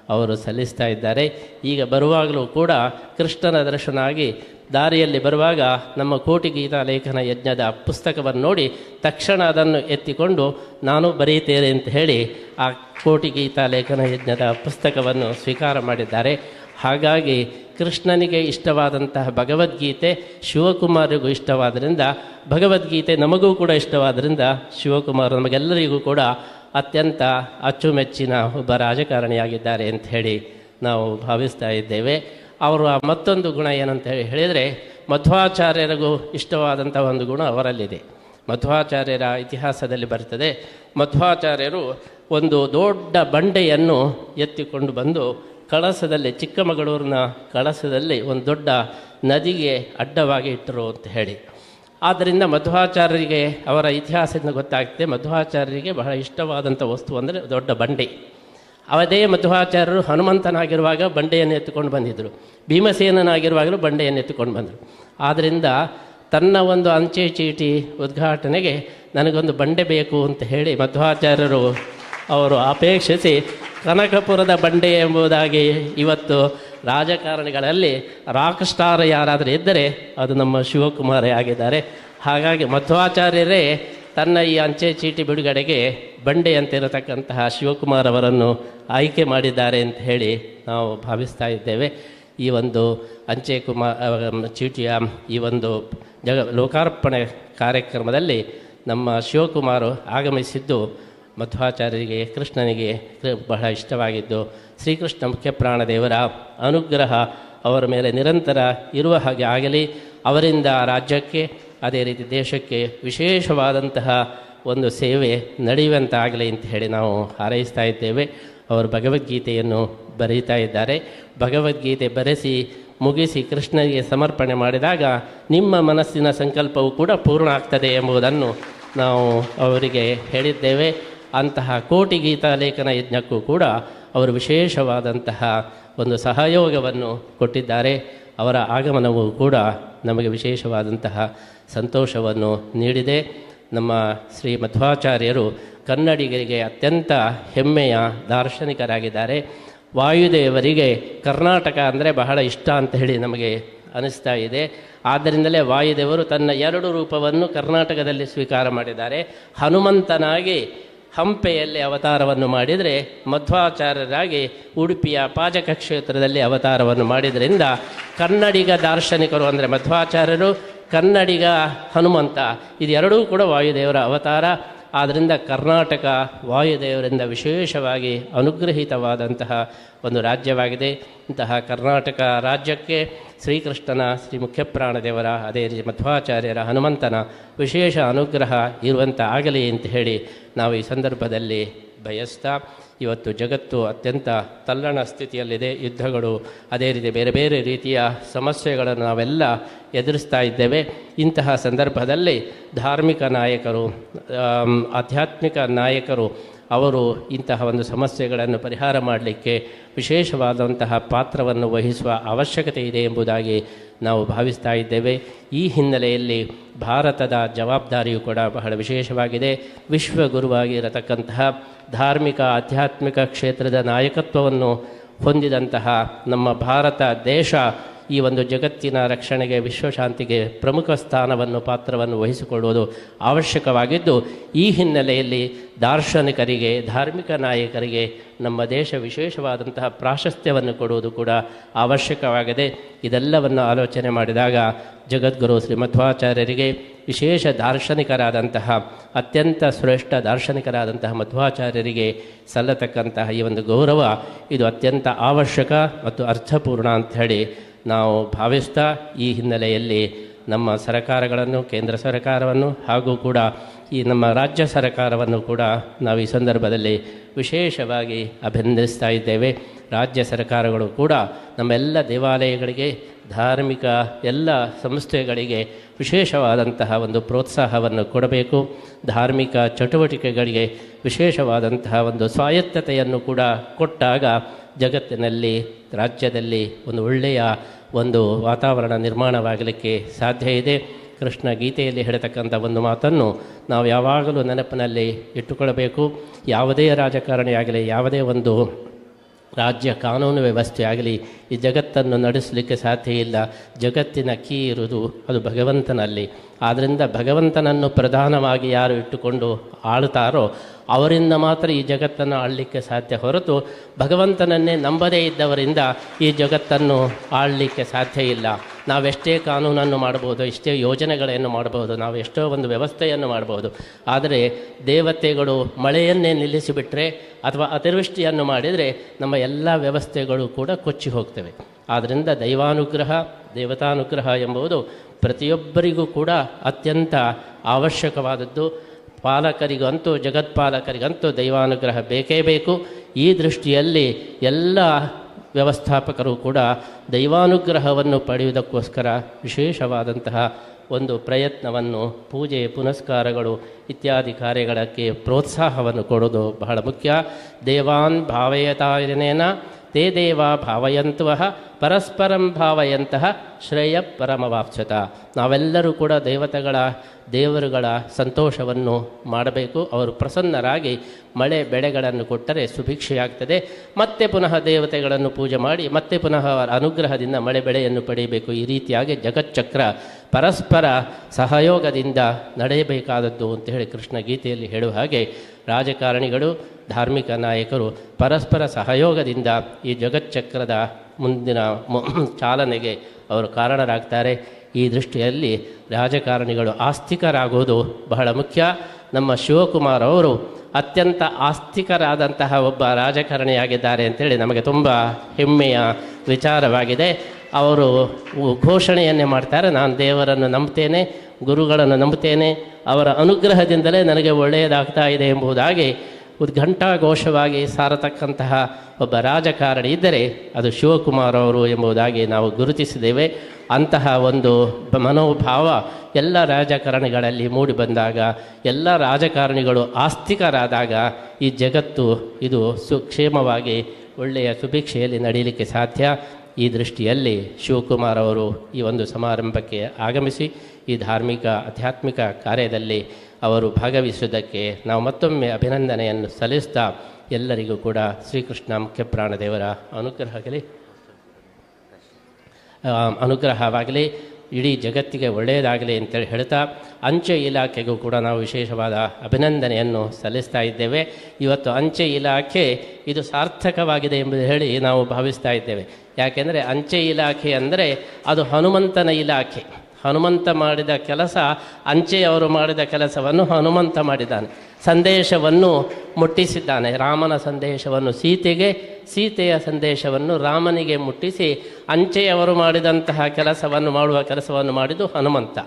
ಅವರು ಸಲ್ಲಿಸ್ತಾ ಇದ್ದಾರೆ. ಈಗ ಬರುವಾಗಲೂ ಕೂಡ ಕೃಷ್ಣನ ದರ್ಶನ ಆಗಿ ದಾರಿಯಲ್ಲಿ ಬರುವಾಗ ನಮ್ಮ ಕೋಟಿ ಗೀತಾ ಲೇಖನ ಯಜ್ಞದ ಪುಸ್ತಕವನ್ನು ನೋಡಿ ತಕ್ಷಣ ಅದನ್ನು ಎತ್ತಿಕೊಂಡು ನಾನು ಬರೀತೇನೆ ಅಂತ ಹೇಳಿ ಆ ಕೋಟಿ ಗೀತಾ ಲೇಖನ ಯಜ್ಞದ ಪುಸ್ತಕವನ್ನು ಸ್ವೀಕಾರ ಮಾಡಿದ್ದಾರೆ. ಹಾಗಾಗಿ ಕೃಷ್ಣನಿಗೆ ಇಷ್ಟವಾದಂತಹ ಭಗವದ್ಗೀತೆ ಶಿವಕುಮಾರಿಗೂ ಇಷ್ಟವಾದ್ದರಿಂದ ಭಗವದ್ಗೀತೆ ನಮಗೂ ಕೂಡ ಇಷ್ಟವಾದ್ದರಿಂದ ಶಿವಕುಮಾರ್ ನಮಗೆಲ್ಲರಿಗೂ ಕೂಡ ಅತ್ಯಂತ ಅಚ್ಚುಮೆಚ್ಚಿನ ಒಬ್ಬ ರಾಜಕಾರಣಿಯಾಗಿದ್ದಾರೆ ಅಂತ ಹೇಳಿ ನಾವು ಭಾವಿಸ್ತಾ ಇದ್ದೇವೆ. ಅವರ ಮತ್ತೊಂದು ಗುಣ ಏನಂತ ಹೇಳಿ ಹೇಳಿದರೆ, ಮಧ್ವಾಚಾರ್ಯರಿಗೂ ಇಷ್ಟವಾದಂಥ ಒಂದು ಗುಣ ಅವರಲ್ಲಿದೆ. ಮಧ್ವಾಚಾರ್ಯರ ಇತಿಹಾಸದಲ್ಲಿ ಬರ್ತದೆ, ಮಧ್ವಾಚಾರ್ಯರು ಒಂದು ದೊಡ್ಡ ಬಂಡೆಯನ್ನು ಎತ್ತಿಕೊಂಡು ಬಂದು ಕಳಸದಲ್ಲಿ, ಚಿಕ್ಕಮಗಳೂರಿನ ಕಳಸದಲ್ಲಿ ಒಂದು ದೊಡ್ಡ ನದಿಗೆ ಅಡ್ಡವಾಗಿ ಇಟ್ಟರು ಅಂತ ಹೇಳಿ. ಆದ್ದರಿಂದ ಮಧ್ವಾಚಾರ್ಯರಿಗೆ ಅವರ ಇತಿಹಾಸದಿಂದ ಗೊತ್ತಾಗ್ತದೆ ಮಧ್ವಾಚಾರ್ಯರಿಗೆ ಬಹಳ ಇಷ್ಟವಾದಂಥ ವಸ್ತು ಅಂದರೆ ದೊಡ್ಡ ಬಂಡೆ. ಅವದೇ ಮಧ್ವಾಚಾರ್ಯರು ಹನುಮಂತನಾಗಿರುವಾಗ ಬಂಡೆಯನ್ನು ಎತ್ತುಕೊಂಡು ಬಂದಿದ್ದರು ಭೀಮಸೇನನಾಗಿರುವಾಗಲೂ ಬಂಡೆಯನ್ನು ಎತ್ತುಕೊಂಡು ಬಂದರು. ಆದ್ದರಿಂದ ತನ್ನ ಒಂದು ಅಂಚೆ ಚೀಟಿ ಉದ್ಘಾಟನೆಗೆ ನನಗೊಂದು ಬಂಡೆ ಬೇಕು ಅಂತ ಹೇಳಿ ಮಧ್ವಾಚಾರ್ಯರು ಅವರು ಅಪೇಕ್ಷಿಸಿ ಕನಕಪುರದ ಬಂಡೆ ಎಂಬುದಾಗಿ ಇವತ್ತು ರಾಜಕಾರಣಿಗಳಲ್ಲಿ ರಾಕ್ ಸ್ಟಾರ್ ಯಾರಾದರೂ ಇದ್ದರೆ ಅದು ನಮ್ಮ ಶಿವಕುಮಾರೇ ಆಗಿದ್ದಾರೆ. ಹಾಗಾಗಿ ಮಧ್ವಾಚಾರ್ಯರೇ, ತನ್ನ ಈ ಅಂಚೆ ಚೀಟಿ ಬಿಡುಗಡೆಗೆ ಬಂಡೆಯಂತಿರತಕ್ಕಂತಹ ಶಿವಕುಮಾರ್ ಅವರನ್ನು ಆಯ್ಕೆ ಮಾಡಿದ್ದಾರೆ ಅಂತ ಹೇಳಿ ನಾವು ಭಾವಿಸ್ತಾ ಇದ್ದೇವೆ. ಈ ಒಂದು ಅಂಚೆ ಕುಮಾರ್ ಚೀಟಿಯ ಈ ಒಂದು ಜಗ, ಲೋಕಾರ್ಪಣೆ ಕಾರ್ಯಕ್ರಮದಲ್ಲಿ ನಮ್ಮ ಶಿವಕುಮಾರ್ ಆಗಮಿಸಿದ್ದು ಮಧ್ವಾಚಾರ್ಯರಿಗೆ, ಕೃಷ್ಣನಿಗೆ ಬಹಳ ಇಷ್ಟವಾಗಿದ್ದು ಶ್ರೀಕೃಷ್ಣ ಮುಖ್ಯ ಪ್ರಾಣದೇವರ ಅನುಗ್ರಹ ಅವರ ಮೇಲೆ ನಿರಂತರ ಇರುವ ಹಾಗೆ ಆಗಲಿ, ಅವರಿಂದ ರಾಜ್ಯಕ್ಕೆ, ಅದೇ ರೀತಿ ದೇಶಕ್ಕೆ ವಿಶೇಷವಾದಂತಹ ಒಂದು ಸೇವೆ ನಡೆಯುವಂತಾಗಲಿ ಅಂತ ಹೇಳಿ ನಾವು ಹಾರೈಸ್ತಾ ಇದ್ದೇವೆ. ಅವರು ಭಗವದ್ಗೀತೆಯನ್ನು ಬರೀತಾ ಇದ್ದಾರೆ. ಭಗವದ್ಗೀತೆ ಬರೆಸಿ, ಮುಗಿಸಿ ಕೃಷ್ಣನಿಗೆ ಸಮರ್ಪಣೆ ಮಾಡಿದಾಗ ನಿಮ್ಮ ಮನಸ್ಸಿನ ಸಂಕಲ್ಪವು ಕೂಡ ಪೂರ್ಣ ಆಗ್ತದೆ ಎಂಬುದನ್ನು ನಾವು ಅವರಿಗೆ ಹೇಳಿದ್ದೇವೆ. ಅಂತಹ ಕೋಟಿ ಗೀತಾ ಲೇಖನ ಯಜ್ಞಕ್ಕೂ ಕೂಡ ಅವರು ವಿಶೇಷವಾದಂತಹ ಒಂದು ಸಹಯೋಗವನ್ನು ಕೊಟ್ಟಿದ್ದಾರೆ. ಅವರ ಆಗಮನವು ಕೂಡ ನಮಗೆ ವಿಶೇಷವಾದಂತಹ ಸಂತೋಷವನ್ನು ನೀಡಿದೆ. ನಮ್ಮ ಶ್ರೀ ಮಧ್ವಾಚಾರ್ಯರು ಕನ್ನಡಿಗರಿಗೆ ಅತ್ಯಂತ ಹೆಮ್ಮೆಯ ದಾರ್ಶನಿಕರಾಗಿದ್ದಾರೆ. ವಾಯುದೇವರಿಗೆ ಕರ್ನಾಟಕ ಅಂದರೆ ಬಹಳ ಇಷ್ಟ ಅಂತ ಹೇಳಿ ನಮಗೆ ಅನಿಸ್ತಾ ಇದೆ. ಆದ್ದರಿಂದಲೇ ವಾಯುದೇವರು ತನ್ನ ಎರಡು ರೂಪವನ್ನು ಕರ್ನಾಟಕದಲ್ಲಿ ಸ್ವೀಕಾರ ಮಾಡಿದ್ದಾರೆ. ಹನುಮಂತನಾಗಿ ಹಂಪೆಯಲ್ಲಿ ಅವತಾರವನ್ನು ಮಾಡಿದರೆ ಮಧ್ವಾಚಾರ್ಯರಾಗಿ ಉಡುಪಿಯ ಪಾಜಕ ಕ್ಷೇತ್ರದಲ್ಲಿ ಅವತಾರವನ್ನು ಮಾಡಿದ್ರಿಂದ ಕನ್ನಡಿಗ ದಾರ್ಶನಿಕರು ಅಂದರೆ ಮಧ್ವಾಚಾರ್ಯರು, ಕನ್ನಡಿಗ ಹನುಮಂತ ಇದೆರಡೂ ಕೂಡ ವಾಯುದೇವರ ಅವತಾರ. ಆದ್ದರಿಂದ ಕರ್ನಾಟಕ ವಾಯುದೇವರಿಂದ ವಿಶೇಷವಾಗಿ ಅನುಗ್ರಹಿತವಾದಂತಹ ಒಂದು ರಾಜ್ಯವಾಗಿದೆ. ಇಂತಹ ಕರ್ನಾಟಕ ರಾಜ್ಯಕ್ಕೆ ಶ್ರೀಕೃಷ್ಣನ ಶ್ರೀ ಮುಖ್ಯಪ್ರಾಣದೇವರ, ಅದೇ ರೀತಿ ಮಧ್ವಾಚಾರ್ಯರ ಹನುಮಂತನ ವಿಶೇಷ ಅನುಗ್ರಹ ಇರುವಂಥ ಆಗಲಿ ಅಂತ ಹೇಳಿ ನಾವು ಈ ಸಂದರ್ಭದಲ್ಲಿ ಬಯಸ್ತಾ ಇವತ್ತು ಜಗತ್ತು ಅತ್ಯಂತ ತಲ್ಲಣ ಸ್ಥಿತಿಯಲ್ಲಿದೆ. ಯುದ್ಧಗಳು ಅದೇ ರೀತಿ ಬೇರೆ ಬೇರೆ ರೀತಿಯ ಸಮಸ್ಯೆಗಳನ್ನು ನಾವೆಲ್ಲ ಎದುರಿಸ್ತಾ ಇದ್ದೇವೆ. ಇಂತಹ ಸಂದರ್ಭದಲ್ಲಿ ಧಾರ್ಮಿಕ ನಾಯಕರು ಆಧ್ಯಾತ್ಮಿಕ ನಾಯಕರು ಅವರು ಇಂತಹ ಒಂದು ಸಮಸ್ಯೆಗಳನ್ನು ಪರಿಹಾರ ಮಾಡಲಿಕ್ಕೆ ವಿಶೇಷವಾದಂತಹ ಪಾತ್ರವನ್ನು ವಹಿಸುವ ಅವಶ್ಯಕತೆ ಇದೆ ಎಂಬುದಾಗಿ ನಾವು ಭಾವಿಸ್ತಾ ಇದ್ದೇವೆ. ಈ ಹಿನ್ನೆಲೆಯಲ್ಲಿ ಭಾರತದ ಜವಾಬ್ದಾರಿಯು ಕೂಡ ಬಹಳ ವಿಶೇಷವಾಗಿದೆ. ವಿಶ್ವಗುರುವಾಗಿರತಕ್ಕಂತಹ ಧಾರ್ಮಿಕ ಆಧ್ಯಾತ್ಮಿಕ ಕ್ಷೇತ್ರದ ನಾಯಕತ್ವವನ್ನು ಹೊಂದಿದಂತಹ ನಮ್ಮ ಭಾರತ ದೇಶ ಈ ಒಂದು ಜಗತ್ತಿನ ರಕ್ಷಣೆಗೆ, ವಿಶ್ವಶಾಂತಿಗೆ ಪ್ರಮುಖ ಸ್ಥಾನವನ್ನು, ಪಾತ್ರವನ್ನು ವಹಿಸಿಕೊಳ್ಳುವುದು ಅವಶ್ಯಕವಾಗಿದ್ದು, ಈ ಹಿನ್ನೆಲೆಯಲ್ಲಿ ದಾರ್ಶನಿಕರಿಗೆ, ಧಾರ್ಮಿಕ ನಾಯಕರಿಗೆ ನಮ್ಮ ದೇಶ ವಿಶೇಷವಾದಂತಹ ಪ್ರಾಶಸ್ತ್ಯವನ್ನು ಕೊಡುವುದು ಕೂಡ ಅವಶ್ಯಕವಾಗಿದೆ. ಇದೆಲ್ಲವನ್ನು ಆಲೋಚನೆ ಮಾಡಿದಾಗ ಜಗದ್ಗುರು ಶ್ರೀಮಧ್ವಾಚಾರ್ಯರಿಗೆ ವಿಶೇಷ ದಾರ್ಶನಿಕರಾದಂತಹ, ಅತ್ಯಂತ ಶ್ರೇಷ್ಠ ದಾರ್ಶನಿಕರಾದಂತಹ ಮಧ್ವಾಚಾರ್ಯರಿಗೆ ಸಲ್ಲತಕ್ಕಂತಹ ಈ ಒಂದು ಗೌರವ ಇದು ಅತ್ಯಂತ ಅವಶ್ಯಕ ಮತ್ತು ಅರ್ಥಪೂರ್ಣ ಅಂತ ಹೇಳಿ ನಾವು ಭಾವಿಸ್ತಾ ಈ ಹಿನ್ನೆಲೆಯಲ್ಲಿ ನಮ್ಮ ಸರ್ಕಾರಗಳನ್ನು, ಕೇಂದ್ರ ಸರ್ಕಾರವನ್ನು ಹಾಗೂ ಕೂಡ ಈ ನಮ್ಮ ರಾಜ್ಯ ಸರ್ಕಾರವನ್ನು ಕೂಡ ನಾವು ಈ ಸಂದರ್ಭದಲ್ಲಿ ವಿಶೇಷವಾಗಿ ಅಭಿನಂದಿಸ್ತಾ ಇದ್ದೇವೆ. ರಾಜ್ಯ ಸರ್ಕಾರಗಳು ಕೂಡ ನಮ್ಮೆಲ್ಲ ದೇವಾಲಯಗಳಿಗೆ, ಧಾರ್ಮಿಕ ಎಲ್ಲ ಸಂಸ್ಥೆಗಳಿಗೆ ವಿಶೇಷವಾದಂತಹ ಒಂದು ಪ್ರೋತ್ಸಾಹವನ್ನು ಕೊಡಬೇಕು. ಧಾರ್ಮಿಕ ಚಟುವಟಿಕೆಗಳಿಗೆ ವಿಶೇಷವಾದಂತಹ ಒಂದು ಸ್ವಾಯತ್ತತೆಯನ್ನು ಕೂಡ ಕೊಟ್ಟಾಗ ಜಗತ್ತಿನಲ್ಲಿ, ರಾಜ್ಯದಲ್ಲಿ ಒಂದು ಒಳ್ಳೆಯ ಒಂದು ವಾತಾವರಣ ನಿರ್ಮಾಣವಾಗಲಿಕ್ಕೆ ಸಾಧ್ಯ ಇದೆ. ಕೃಷ್ಣ ಗೀತೆಯಲ್ಲಿ ಹೇಳತಕ್ಕಂಥ ಒಂದು ಮಾತನ್ನು ನಾವು ಯಾವಾಗಲೂ ನೆನಪಿನಲ್ಲಿ ಇಟ್ಟುಕೊಳ್ಳಬೇಕು. ಯಾವುದೇ ರಾಜಕಾರಣಿಯಾಗಲಿ, ಯಾವುದೇ ಒಂದು ರಾಜ್ಯ ಕಾನೂನು ವ್ಯವಸ್ಥೆ ಆಗಲಿ, ಈ ಜಗತ್ತನ್ನು ನಡೆಸಲಿಕ್ಕೆ ಸಾಧ್ಯ ಇಲ್ಲ. ಜಗತ್ತಿನ ಕೀ ಇರುವುದು ಅದು ಭಗವಂತನಲ್ಲಿ. ಆದ್ದರಿಂದ ಭಗವಂತನನ್ನು ಪ್ರಧಾನವಾಗಿ ಯಾರು ಇಟ್ಟುಕೊಂಡು ಆಳ್ತಾರೋ, ಅವರಿಂದ ಮಾತ್ರ ಈ ಜಗತ್ತನ್ನು ಆಳಲಿಕ್ಕೆ ಸಾಧ್ಯ ಹೊರತು ಭಗವಂತನನ್ನೇ ನಂಬದೇ ಇದ್ದವರಿಂದ ಈ ಜಗತ್ತನ್ನು ಆಳಲಿಕ್ಕೆ ಸಾಧ್ಯ ಇಲ್ಲ. ನಾವೆಷ್ಟೇ ಕಾನೂನನ್ನು ಮಾಡ್ಬೋದು ಎಷ್ಟೇ ಯೋಜನೆಗಳನ್ನು ಮಾಡಬಹುದು ನಾವು ಎಷ್ಟೋ ಒಂದು ವ್ಯವಸ್ಥೆಯನ್ನು ಮಾಡಬಹುದು. ಆದರೆ ದೇವತೆಗಳು ಮಳೆಯನ್ನೇ ನಿಲ್ಲಿಸಿಬಿಟ್ರೆ ಅಥವಾ ಅತಿವೃಷ್ಟಿಯನ್ನು ಮಾಡಿದರೆ ನಮ್ಮ ಎಲ್ಲ ವ್ಯವಸ್ಥೆಗಳು ಕೂಡ ಕೊಚ್ಚಿ ಹೋಗ್ತವೆ. ಆದ್ದರಿಂದ ದೈವಾನುಗ್ರಹ, ದೇವತಾನುಗ್ರಹ ಎಂಬುದು ಪ್ರತಿಯೊಬ್ಬರಿಗೂ ಕೂಡ ಅತ್ಯಂತ ಅವಶ್ಯಕವಾದದ್ದು. ಪಾಲಕರಿಗಂತೂ, ಜಗತ್ಪಾಲಕರಿಗಂತೂ ದೈವಾನುಗ್ರಹ ಬೇಕೇ ಬೇಕು. ಈ ದೃಷ್ಟಿಯಲ್ಲಿ ಎಲ್ಲ ವ್ಯವಸ್ಥಾಪಕರು ಕೂಡ ದೈವಾನುಗ್ರಹವನ್ನು ಪಡೆಯುವುದಕ್ಕೋಸ್ಕರ ವಿಶೇಷವಾದಂತಹ ಒಂದು ಪ್ರಯತ್ನವನ್ನು ಪೂಜೆ, ಪುನಸ್ಕಾರಗಳು ಇತ್ಯಾದಿ ಕಾರ್ಯಗಳಕ್ಕೆ ಪ್ರೋತ್ಸಾಹವನ್ನು ಕೊಡೋದು ಬಹಳ ಮುಖ್ಯ. ದೇವಾನ್ ಭಾವಯತಾಯನೇನ ತೇ ದೇವ ಭಾವಯಂತ್ವ ಪರಸ್ಪರಂ ಭಾವಯಂತಹ ಶ್ರೇಯ ಪರಮವಾಪ್ಸತ ನಾವೆಲ್ಲರೂ ಕೂಡ ದೇವತೆಗಳ, ದೇವರುಗಳ ಸಂತೋಷವನ್ನು ಮಾಡಬೇಕು. ಅವರು ಪ್ರಸನ್ನರಾಗಿ ಮಳೆ ಬೆಳೆಗಳನ್ನು ಕೊಟ್ಟರೆ ಸುಭಿಕ್ಷೆಯಾಗ್ತದೆ. ಮತ್ತೆ ಪುನಃ ದೇವತೆಗಳನ್ನು ಪೂಜೆ ಮಾಡಿ, ಮತ್ತೆ ಪುನಃ ಅವರ ಅನುಗ್ರಹದಿಂದ ಮಳೆ ಬೆಳೆಯನ್ನು ಪಡೆಯಬೇಕು. ಈ ರೀತಿಯಾಗಿ ಜಗಚ್ಚಕ್ರ ಪರಸ್ಪರ ಸಹಯೋಗದಿಂದ ನಡೆಯಬೇಕಾದದ್ದು ಅಂತ ಹೇಳಿ ಕೃಷ್ಣ ಗೀತೆಯಲ್ಲಿ ಹೇಳುವ ಹಾಗೆ ರಾಜಕಾರಣಿಗಳು, ಧಾರ್ಮಿಕ ನಾಯಕರು ಪರಸ್ಪರ ಸಹಯೋಗದಿಂದ ಈ ಜಗಚ್ಚಕ್ರದ ಮುಂದಿನ ಚಾಲನೆಗೆ ಅವರು ಕಾರಣರಾಗ್ತಾರೆ. ಈ ದೃಷ್ಟಿಯಲ್ಲಿ ರಾಜಕಾರಣಿಗಳು ಆಸ್ತಿಕರಾಗುವುದು ಬಹಳ ಮುಖ್ಯ. ನಮ್ಮ ಶಿವಕುಮಾರ್ ಅವರು ಅತ್ಯಂತ ಆಸ್ತಿಕರಾದಂತಹ ಒಬ್ಬ ರಾಜಕಾರಣಿಯಾಗಿದ್ದಾರೆ ಅಂತೇಳಿ ನಮಗೆ ತುಂಬ ಹೆಮ್ಮೆಯ ವಿಚಾರವಾಗಿದೆ. ಅವರು ಘೋಷಣೆಯನ್ನೇ ಮಾಡ್ತಾರೆ. ನಾನು ದೇವರನ್ನು ನಂಬ್ತೇನೆ ಗುರುಗಳನ್ನು ನಂಬ್ತೇನೆ ಅವರ ಅನುಗ್ರಹದಿಂದಲೇ ನನಗೆ ಒಳ್ಳೆಯದಾಗ್ತಾ ಇದೆ ಎಂಬುದಾಗಿ ಉದ್ಘಂಟಾಘೋಷವಾಗಿ ಸಾರತಕ್ಕಂತಹ ಒಬ್ಬ ರಾಜಕಾರಣಿ ಇದ್ದರೆ ಅದು ಶಿವಕುಮಾರ್ ಅವರು ಎಂಬುದಾಗಿ ನಾವು ಗುರುತಿಸಿದ್ದೇವೆ. ಅಂತಹ ಒಂದು ಮನೋಭಾವ ಎಲ್ಲ ರಾಜಕಾರಣಿಗಳಲ್ಲಿ ಮೂಡಿ ಬಂದಾಗ, ಎಲ್ಲ ರಾಜಕಾರಣಿಗಳು ಆಸ್ತಿಕರಾದಾಗ ಈ ಜಗತ್ತು ಇದು ಸುಕ್ಷೇಮವಾಗಿ ಒಳ್ಳೆಯ ಸುಭಿಕ್ಷೆಯಲ್ಲಿ ನಡೆಯಲಿಕ್ಕೆ ಸಾಧ್ಯ. ಈ ದೃಷ್ಟಿಯಲ್ಲಿ ಶಿವಕುಮಾರ್ ಅವರು ಈ ಒಂದು ಸಮಾರಂಭಕ್ಕೆ ಆಗಮಿಸಿ ಈ ಧಾರ್ಮಿಕ, ಆಧ್ಯಾತ್ಮಿಕ ಕಾರ್ಯದಲ್ಲಿ ಅವರು ಭಾಗವಹಿಸುವುದಕ್ಕೆ ನಾವು ಮತ್ತೊಮ್ಮೆ ಅಭಿನಂದನೆಯನ್ನು ಸಲ್ಲಿಸ್ತಾ ಎಲ್ಲರಿಗೂ ಕೂಡ ಶ್ರೀಕೃಷ್ಣ ಮುಖ್ಯ ಪ್ರಾಣದೇವರ ಅನುಗ್ರಹಗಲಿ ಅನುಗ್ರಹವಾಗಲಿ. ಇಡೀ ಜಗತ್ತಿಗೆ ಒಳ್ಳೆಯದಾಗಲಿ ಅಂತೇಳಿ ಹೇಳ್ತಾ ಅಂಚೆ ಇಲಾಖೆಗೂ ಕೂಡ ನಾವು ವಿಶೇಷವಾದ ಅಭಿನಂದನೆಯನ್ನು ಸಲ್ಲಿಸ್ತಾ ಇದ್ದೇವೆ. ಇವತ್ತು ಅಂಚೆ ಇಲಾಖೆ ಇದು ಸಾರ್ಥಕವಾಗಿದೆ ಎಂಬುದು ಹೇಳಿ ನಾವು ಭಾವಿಸ್ತಾ ಇದ್ದೇವೆ. ಯಾಕೆಂದರೆ ಅಂಚೆ ಇಲಾಖೆ ಅಂದರೆ ಅದು ಹನುಮಂತನ ಇಲಾಖೆ. ಹನುಮಂತ ಮಾಡಿದ ಕೆಲಸ ಅಂಚೆಯವರು ಮಾಡಿದ ಕೆಲಸವನ್ನು ಹನುಮಂತ ಮಾಡಿದ್ದಾನೆ. ಸಂದೇಶವನ್ನು ಮುಟ್ಟಿಸಿದ್ದಾನೆ. ರಾಮನ ಸಂದೇಶವನ್ನು ಸೀತೆಗೆ, ಸೀತೆಯ ಸಂದೇಶವನ್ನು ರಾಮನಿಗೆ ಮುಟ್ಟಿಸಿ ಅಂಚೆಯವರು ಮಾಡಿದಂತಹ ಕೆಲಸವನ್ನು, ಮಾಡುವ ಕೆಲಸವನ್ನು ಮಾಡಿದ್ದು ಹನುಮಂತ.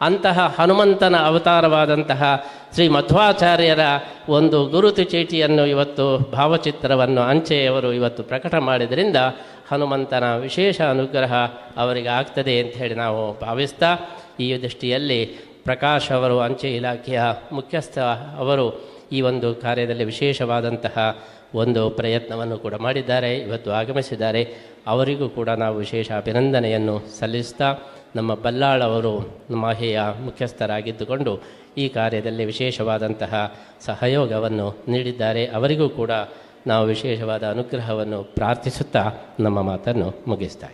ಅಂತಹ ಹನುಮಂತನ ಅವತಾರವಾದಂತಹ ಶ್ರೀ ಮಧ್ವಾಚಾರ್ಯರ ಒಂದು ಗುರುತು ಚೀಟಿಯನ್ನು ಇವತ್ತು ಭಾವಚಿತ್ರವನ್ನು ಅಂಚೆಯವರು ಇವತ್ತು ಪ್ರಕಟ ಮಾಡಿದ್ರಿಂದ ಹನುಮಂತನ ವಿಶೇಷ ಅನುಗ್ರಹ ಅವರಿಗೆ ಆಗ್ತದೆ ಅಂತ ಹೇಳಿ ನಾವು ಭಾವಿಸ್ತಾ ಈ ದೃಷ್ಟಿಯಲ್ಲಿ ಪ್ರಕಾಶ್ ಅವರು, ಅಂಚೆ ಇಲಾಖೆಯ ಮುಖ್ಯಸ್ಥ ಅವರು ಈ ಒಂದು ಕಾರ್ಯದಲ್ಲಿ ವಿಶೇಷವಾದಂತಹ ಒಂದು ಪ್ರಯತ್ನವನ್ನು ಕೂಡ ಮಾಡಿದ್ದಾರೆ, ಇವತ್ತು ಆಗಮಿಸಿದ್ದಾರೆ. ಅವರಿಗೂ ಕೂಡ ನಾವು ವಿಶೇಷ ಅಭಿನಂದನೆಯನ್ನು ಸಲ್ಲಿಸ್ತಾ ನಮ್ಮ ಬಲ್ಲಾಳ್ ಅವರು ಮಾಹೆಯ ಮುಖ್ಯಸ್ಥರಾಗಿದ್ದುಕೊಂಡು ಈ ಕಾರ್ಯದಲ್ಲಿ ವಿಶೇಷವಾದಂತಹ ಸಹಯೋಗವನ್ನು ನೀಡಿದ್ದಾರೆ. ಅವರಿಗೂ ಕೂಡ ನಾವು ವಿಶೇಷವಾದ ಅನುಗ್ರಹವನ್ನು ಪ್ರಾರ್ಥಿಸುತ್ತಾ ನಮ್ಮ ಮಾತನ್ನು ಮುಗಿಸ್ತಾ